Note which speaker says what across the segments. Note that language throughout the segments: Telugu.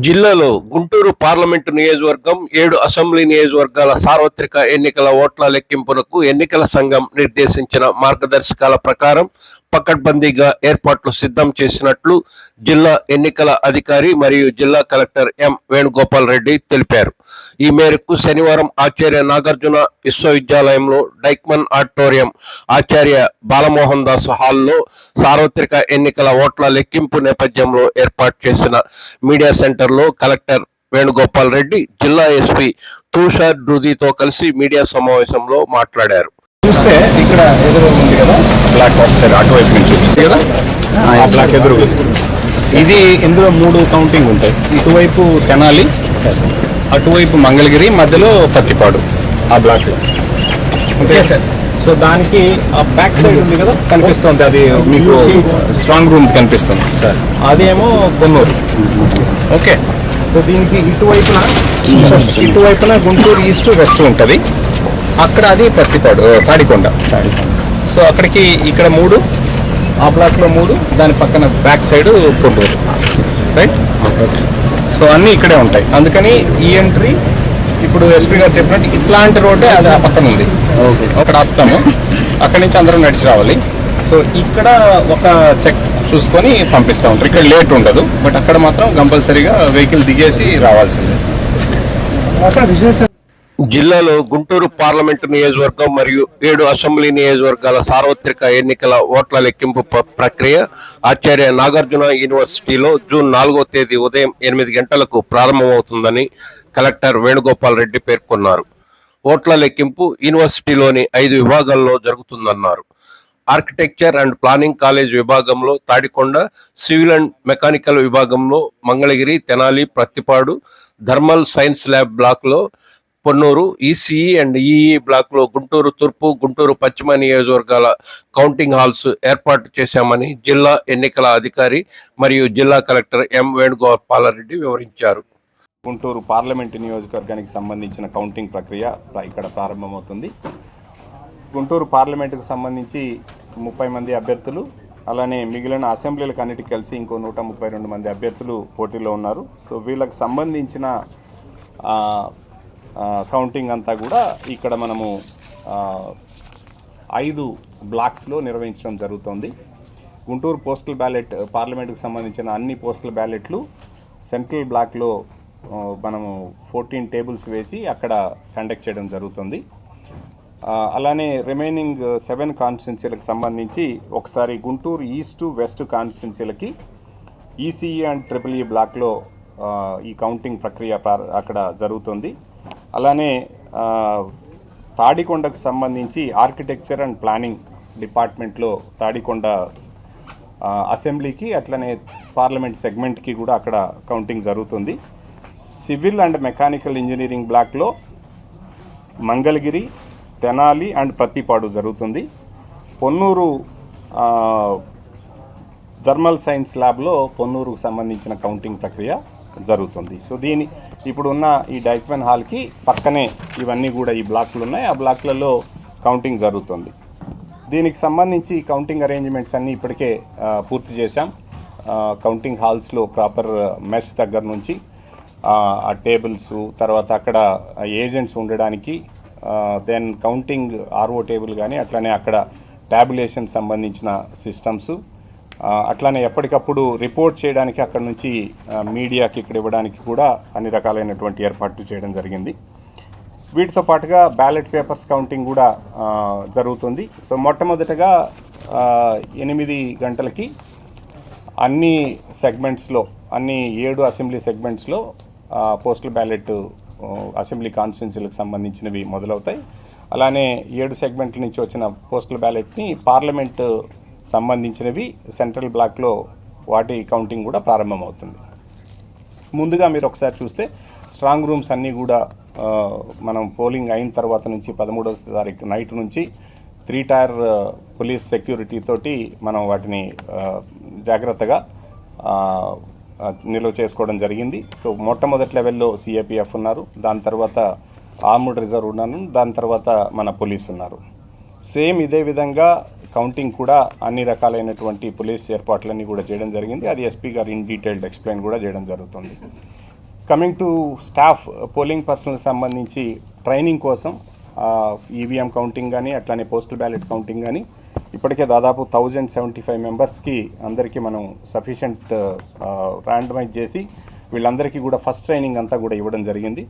Speaker 1: జిల్లాలో గుంటూరు పార్లమెంటు నియోజకవర్గం ఏడు అసెంబ్లీ నియోజకవర్గాల సార్వత్రిక ఎన్నికల ఓట్ల లెక్కింపునకు ఎన్నికల సంఘం నిర్దేశించిన మార్గదర్శకాల ప్రకారం పకడ్బందీగా ఏర్పాట్లు సిద్ధం చేసినట్లు జిల్లా ఎన్నికల అధికారి మరియు జిల్లా కలెక్టర్ ఎం వేణుగోపాల్ రెడ్డి తెలిపారు. ఈ మేరకు శనివారం ఆచార్య నాగార్జున విశ్వవిద్యాలయంలో డైక్మన్ ఆడిటోరియం ఆచార్య బాలమోహన్ దాస్ హాల్లో సార్వత్రిక ఎన్నికల ఓట్ల లెక్కింపు నేపథ్యంలో ఏర్పాటు చేసిన మీడియా సెంటర్లో కలెక్టర్ వేణుగోపాల్ రెడ్డి జిల్లా ఎస్పీ తుషార్ డ్రూదీతో కలిసి మీడియా సమావేశంలో మాట్లాడారు.
Speaker 2: చూస్తే ఇక్కడ ఎదురు ఉంది కదా? బ్లాక్ బాక్స్ సైడ్ అటువైపు నుంచి చూపిస్తే. కదా? ఆ బ్లాక్ ఎదురు ఇది ఇందులో మూడు కౌంటింగ్ ఉంటాయి. ఇటువైపు తెనాలి అటువైపు మంగళగిరి మధ్యలో పత్తిపాడు. ఆ బ్లాక్లో. ఓకే సార్ సో దానికి ఆ బ్యాక్ సైడ్ ఉంది కదా? కనిపిస్తుంది. అది మీకు స్ట్రాంగ్ రూమ్ కనిపిస్తుంది. అదేమో కొన్నూరు ఓకే సో దీనికి ఇటువైపున ఇటువైపున గుంటూరు ఈస్ట్ వెస్ట్ ఉంటుంది. అక్కడ అది పత్తిపాడు తాడికొండ. సో అక్కడికి ఇక్కడ మూడు ఆ బ్లాక్లో మూడు దాని పక్కన back side Ponduru. Right so అన్నీ ఇక్కడే ఉంటాయి. అందుకని ఈ ఎంట్రీ ఇప్పుడు ఎస్పీ గారు చెప్పినట్టు ఇట్లాంటి రోడ్డే అది ఆ పక్కన ఉంది. అక్కడ ఆపుతాము. అక్కడి నుంచి అందరం నడిచి రావాలి. సో ఇక్కడ ఒక చెక్ చూసుకొని పంపిస్తూ ఉంటారు. ఇక్కడ లేట్ ఉండదు బట్ అక్కడ మాత్రం కంపల్సరీగా వెహికల్ దిగేసి రావాల్సిందే.
Speaker 1: జిల్లాలో గుంటూరు పార్లమెంటు నియోజకవర్గం మరియు ఏడు అసెంబ్లీ నియోజకవర్గాల సార్వత్రిక ఎన్నికల ఓట్ల లెక్కింపు ప్రక్రియ ఆచార్య నాగార్జున యూనివర్సిటీలో జూన్ నాలుగో తేదీ ఉదయం ఎనిమిది గంటలకు ప్రారంభమవుతుందని కలెక్టర్ వేణుగోపాల్ రెడ్డి పేర్కొన్నారు. ఓట్ల లెక్కింపు యూనివర్సిటీలోని ఐదు విభాగాల్లో జరుగుతుందన్నారు. ఆర్కిటెక్చర్ అండ్ ప్లానింగ్ కాలేజ్ విభాగంలో తాడికొండ సివిల్ అండ్ మెకానికల్ విభాగంలో Mangalagiri Tenali Prathipadu thermal science lab బ్లాక్లో పొన్నూరు ఈసీఈ అండ్ ఈఈ బ్లాక్లో గుంటూరు తూర్పు గుంటూరు పశ్చిమ నియోజకవర్గాల కౌంటింగ్ హాల్స్ ఏర్పాటు చేశామని జిల్లా ఎన్నికల అధికారి మరియు జిల్లా కలెక్టర్ ఎం వేణుగోపాలరెడ్డి వివరించారు.
Speaker 2: గుంటూరు పార్లమెంటు నియోజకవర్గానికి సంబంధించిన కౌంటింగ్ ప్రక్రియ ఇక్కడ ప్రారంభమవుతుంది. గుంటూరు పార్లమెంటుకు సంబంధించి ముప్పై మంది అభ్యర్థులు అలానే మిగిలిన అసెంబ్లీలకు అన్నిటికి కలిసి ఇంకో నూట ముప్పై రెండు మంది అభ్యర్థులు పోటీలో ఉన్నారు. సో వీళ్ళకి సంబంధించిన కౌంటింగ్ అంతా కూడా ఇక్కడ మనము ఐదు బ్లాక్స్లో నిర్వహించడం జరుగుతోంది. గుంటూరు పోస్టల్ బ్యాలెట్ పార్లమెంట్కి సంబంధించిన అన్ని పోస్టల్ బ్యాలెట్లు సెంట్రల్ బ్లాక్లో మనము ఫోర్టీన్ టేబుల్స్ వేసి అక్కడ కండక్ట్ చేయడం జరుగుతుంది. అలానే రిమైనింగ్ సెవెన్ కాన్స్టిట్యున్సీలకు సంబంధించి ఒకసారి గుంటూరు ఈస్ట్ వెస్ట్ కాన్స్టిట్యున్సీలకి ఈసీఈ అండ్ ట్రిపుల్ ఈ బ్లాక్లో ఈ కౌంటింగ్ ప్రక్రియ అక్కడ జరుగుతుంది. అలానే తాడికొండకు సంబంధించి ఆర్కిటెక్చర్ అండ్ ప్లానింగ్ డిపార్ట్మెంట్లో తాడికొండ అసెంబ్లీకి అట్లనే పార్లమెంట్ సెగ్మెంట్కి కూడా అక్కడ కౌంటింగ్ జరుగుతుంది. సివిల్ అండ్ మెకానికల్ ఇంజనీరింగ్ బ్లాక్లో మంగళగిరి తెనాలి అండ్ ప్రతిపాడు జరుగుతుంది. పొన్నూరు థర్మల్ సైన్స్ ల్యాబ్లో పొన్నూరుకు సంబంధించిన కౌంటింగ్ ప్రక్రియ జరుగుతుంది. సో దీని ఇప్పుడున్న ఈ డైక్మెన్ హాల్కి పక్కనే ఇవన్నీ కూడా ఈ బ్లాక్లు ఉన్నాయి. ఆ బ్లాక్లలో కౌంటింగ్ జరుగుతుంది. దీనికి సంబంధించి కౌంటింగ్ అరేంజ్మెంట్స్ అన్నీ ఇప్పటికే పూర్తి చేశాం. కౌంటింగ్ హాల్స్లో ప్రాపర్ మెష్ దగ్గర నుంచి ఆ టేబుల్స్ తర్వాత అక్కడ ఏజెంట్స్ ఉండడానికి దెన్ కౌంటింగ్ ఆర్ఓ టేబుల్ కానీ అట్లనే అక్కడ ట్యాబులేషన్ సంబంధించిన సిస్టమ్స్ అట్లానే ఎప్పటికప్పుడు రిపోర్ట్ చేయడానికి అక్కడ నుంచి మీడియాకి ఇక్కడ ఇవ్వడానికి కూడా అన్ని రకాలైనటువంటి ఏర్పాట్లు చేయడం జరిగింది. వీటితో పాటుగా బ్యాలెట్ పేపర్స్ కౌంటింగ్ కూడా జరుగుతుంది. సో మొట్టమొదటగా ఎనిమిది గంటలకి అన్ని సెగ్మెంట్స్లో అన్ని ఏడు అసెంబ్లీ సెగ్మెంట్స్లో పోస్టల్ బ్యాలెట్ అసెంబ్లీ కాన్స్టిట్యున్సీలకు సంబంధించినవి మొదలవుతాయి. అలానే ఏడు సెగ్మెంట్ల నుంచి వచ్చిన పోస్టల్ బ్యాలెట్ని పార్లమెంటు సంబంధించినవి సెంట్రల్ బ్లాక్లో వాటి కౌంటింగ్ కూడా ప్రారంభమవుతుంది. ముందుగా మీరు ఒకసారి చూస్తే స్ట్రాంగ్ రూమ్స్ అన్నీ కూడా మనం పోలింగ్ అయిన తర్వాత నుంచి పదమూడవ తారీఖు నైట్ నుంచి త్రీ టైర్ పోలీస్ సెక్యూరిటీ తోటి మనం వాటిని జాగ్రత్తగా నిల్వ చేసుకోవడం జరిగింది. సో మొట్టమొదటి లెవెల్లో సిఏపిఎఫ్ ఉన్నారు. దాని తర్వాత ఆర్ముడ్ రిజర్వ్ ఉన్నాను దాని తర్వాత మన పోలీస్ ఉన్నారు. సేమ్ ఇదే విధంగా కౌంటింగ్ కూడా అన్ని రకాలైనటువంటి పోలీస్ ఏర్పాట్లన్నీ కూడా చేయడం జరిగింది. అది ఎస్పీ గారు ఇన్ డీటెయిల్డ్ ఎక్స్ప్లెయిన్ కూడా చేయడం జరుగుతుంది. Coming to staff polling personnel సంబంధించి ట్రైనింగ్ కోసం ఈవీఎం కౌంటింగ్ కానీ అట్లానే పోస్టల్ బ్యాలెట్ కౌంటింగ్ కానీ ఇప్పటికే దాదాపు థౌజండ్ సెవెంటీ ఫైవ్ మెంబర్స్కి అందరికీ మనం సఫిషియంట్ ర్యాండమైజ్ uh, uh, చేసి వీళ్ళందరికీ కూడా ఫస్ట్ ట్రైనింగ్ అంతా కూడా ఇవ్వడం జరిగింది.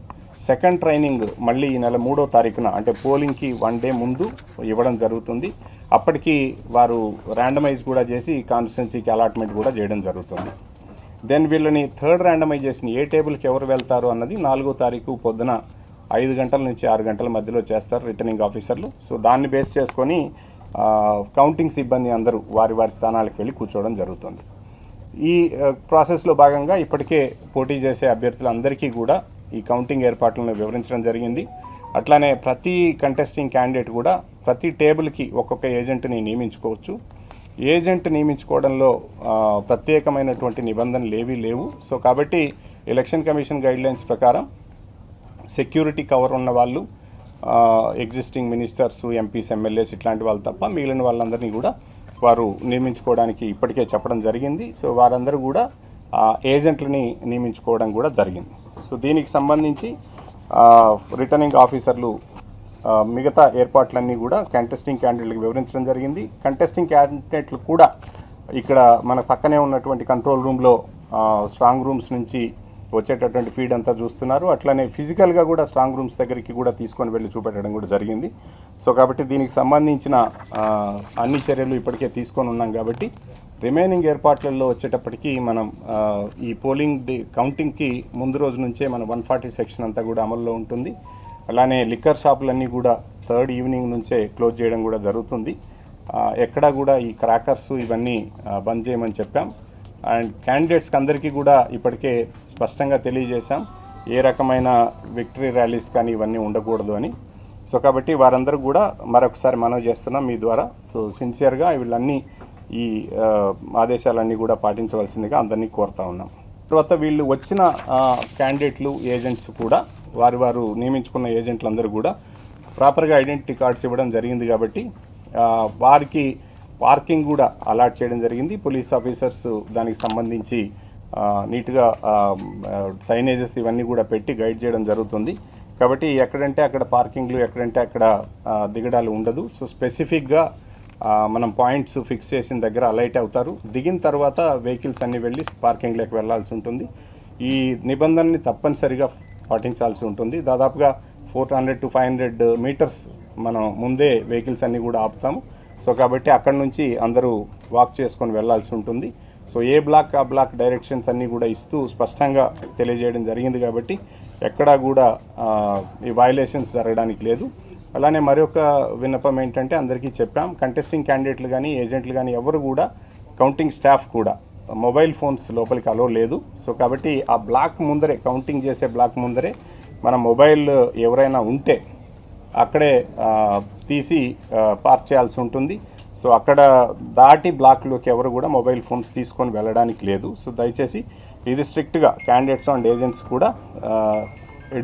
Speaker 2: సెకండ్ ట్రైనింగ్ మళ్ళీ ఈ నెల మూడో తారీఖున అంటే పోలింగ్కి వన్ డే ముందు ఇవ్వడం జరుగుతుంది. అప్పటికి వారు ర్యాండమైజ్ కూడా చేసి కాన్స్టిట్యున్సీకి అలాట్మెంట్ కూడా చేయడం జరుగుతుంది. దెన్ వీళ్ళని థర్డ్ ర్యాండమైజేషన్ ఏ టేబుల్కి ఎవరు వెళ్తారు అన్నది నాలుగో తారీఖు పొద్దున ఐదు గంటల నుంచి ఆరు గంటల మధ్యలో చేస్తారు రిటర్నింగ్ ఆఫీసర్లు సో దాన్ని బేస్ చేసుకొని కౌంటింగ్ సిబ్బంది అందరూ వారి వారి స్థానాలకు వెళ్ళి కూర్చోవడం జరుగుతుంది. ఈ ప్రాసెస్లో భాగంగా ఇప్పటికే పోటీ చేసే అభ్యర్థులందరికీ కూడా ఈ కౌంటింగ్ ఏర్పాట్లను వివరించడం జరిగింది. అట్లానే ప్రతి కంటెస్టింగ్ క్యాండిడేట్ కూడా ప్రతి టేబుల్కి ఒక్కొక్క ఏజెంట్ని నియమించుకోవచ్చు. ఏజెంట్ నియమించుకోవడంలో ప్రత్యేకమైనటువంటి నిబంధనలు ఏవీ లేవు. సో కాబట్టి ఎలక్షన్ కమిషన్ గైడ్లైన్స్ ప్రకారం సెక్యూరిటీ కవర్ ఉన్న వాళ్ళు ఎగ్జిస్టింగ్ మినిస్టర్స్ ఎంపీస్ ఎమ్మెల్యేస్ ఇట్లాంటి వాళ్ళు తప్ప మిగిలిన వాళ్ళందరినీ కూడా వారు నియమించుకోవడానికి ఇప్పటికే చెప్పడం జరిగింది. సో వారందరూ కూడా ఆ, ఏజెంట్లని నియమించుకోవడం కూడా జరిగింది. సో దీనికి సంబంధించి రిటర్నింగ్ ఆఫీసర్లు మిగతా ఏర్పాట్లన్నీ కూడా కంటెస్టింగ్ క్యాండిడేట్లకు వివరించడం జరిగింది. కంటెస్టింగ్ క్యాండిడేట్లు కూడా ఇక్కడ మన పక్కనే ఉన్నటువంటి కంట్రోల్ రూమ్లో స్ట్రాంగ్ రూమ్స్ నుంచి వచ్చేటటువంటి ఫీడ్ అంతా చూస్తున్నారు. అట్లనే ఫిజికల్గా కూడా స్ట్రాంగ్ రూమ్స్ దగ్గరికి కూడా తీసుకొని వెళ్ళి చూపెట్టడం కూడా జరిగింది. సో కాబట్టి దీనికి సంబంధించిన అన్ని చర్యలు ఇప్పటికే తీసుకొని ఉన్నాం కాబట్టి రిమైనింగ్ ఏర్పాట్లలో వచ్చేటప్పటికి మనం ఈ పోలింగ్ డి కౌంటింగ్కి ముందు రోజు నుంచే మన వన్ ఫార్టీ సెక్షన్ అంతా కూడా అమల్లో ఉంటుంది. అలానే లిక్కర్ షాపులన్నీ కూడా థర్డ్ ఈవినింగ్ నుంచే క్లోజ్ చేయడం కూడా జరుగుతుంది. ఎక్కడా కూడా ఈ క్రాకర్స్ ఇవన్నీ బంద్ చేయమని చెప్పాం. అండ్ క్యాండిడేట్స్కి అందరికీ కూడా ఇప్పటికే స్పష్టంగా తెలియజేశాం. ఏ రకమైన విక్టరీ ర్యాలీస్ కానీ ఇవన్నీ ఉండకూడదు అని. సో కాబట్టి వారందరూ కూడా మరొకసారి మనవి చేస్తున్నాం మీ ద్వారా. సో సిన్సియర్గా వీళ్ళన్నీ ఈ ఆదేశాలన్నీ కూడా పాటించవలసిందిగా అందరినీ కోరుతా ఉన్నాం. తర్వాత వీళ్ళు వచ్చిన క్యాండిడేట్లు ఏజెంట్స్ కూడా వారి వారు నియమించుకున్న ఏజెంట్లందరూ కూడా ప్రాపర్గా ఐడెంటిటీ కార్డ్స్ ఇవ్వడం జరిగింది కాబట్టి వారికి పార్కింగ్ కూడా అలాట్ చేయడం జరిగింది. పోలీస్ ఆఫీసర్స్ దానికి సంబంధించి నీట్గా సైనేజెస్ ఇవన్నీ కూడా పెట్టి గైడ్ చేయడం జరుగుతుంది. కాబట్టి ఎక్కడంటే అక్కడ పార్కింగ్లు ఎక్కడంటే అక్కడ దిగడాలు ఉండదు. సో స్పెసిఫిక్గా మనం పాయింట్స్ ఫిక్స్ చేసిన దగ్గర అలైట్ అవుతారు. దిగిన తర్వాత వెహికల్స్ అన్ని వెళ్ళి పార్కింగ్లోకి వెళ్ళాల్సి ఉంటుంది. ఈ నిబంధనని తప్పనిసరిగా పాటించాల్సి ఉంటుంది. దాదాపుగా four hundred to five hundred metres మనం ముందే వెహికల్స్ అన్నీ కూడా ఆపుతాము. సో కాబట్టి అక్కడ నుంచి అందరూ వాక్ చేసుకొని వెళ్ళాల్సి ఉంటుంది. సో ఏ బ్లాక్ ఆ బ్లాక్ డైరెక్షన్స్ అన్నీ కూడా ఇస్తూ స్పష్టంగా తెలియజేయడం జరిగింది కాబట్టి ఎక్కడా కూడా ఈ వైలేషన్స్ జరగడానికి లేదు. అలానే మరొక విన్నపం ఏంటంటే అందరికీ చెప్పాం కంటెస్టింగ్ క్యాండిడేట్లు కానీ ఏజెంట్లు కానీ ఎవరు కూడా కౌంటింగ్ స్టాఫ్ కూడా మొబైల్ ఫోన్స్ లోపలికి అలో లేదు. సో కాబట్టి ఆ బ్లాక్ ముందరే కౌంటింగ్ చేసే బ్లాక్ ముందరే మన మొబైల్ ఎవరైనా ఉంటే అక్కడే తీసి పార్క్ చేయాల్సి ఉంటుంది. సో అక్కడ దాటి బ్లాక్లోకి ఎవరు కూడా మొబైల్ ఫోన్స్ తీసుకొని వెళ్ళడానికి లేదు. సో దయచేసి ఇది స్ట్రిక్ట్గా క్యాండిడేట్స్ అండ్ ఏజెంట్స్ కూడా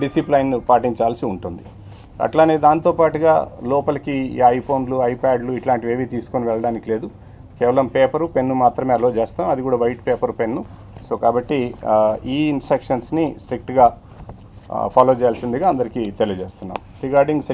Speaker 2: డిసిప్లైన్ పాటించాల్సి ఉంటుంది. అట్లానే దాంతోపాటుగా లోపలికి ఈ ఐఫోన్లు ఐప్యాడ్లు ఇట్లాంటివి ఏవి తీసుకొని వెళ్ళడానికి లేదు. కేవలం పేపరు పెన్ను మాత్రమే అలో చేస్తాం. అది కూడా వైట్ పేపర్ పెన్ను. సో కాబట్టి ఈ ఇన్స్ట్రక్షన్స్ని స్ట్రిక్ట్గా ఫాలో చేయాల్సిందిగా అందరికీ తెలియజేస్తున్నాం. రిగార్డింగ్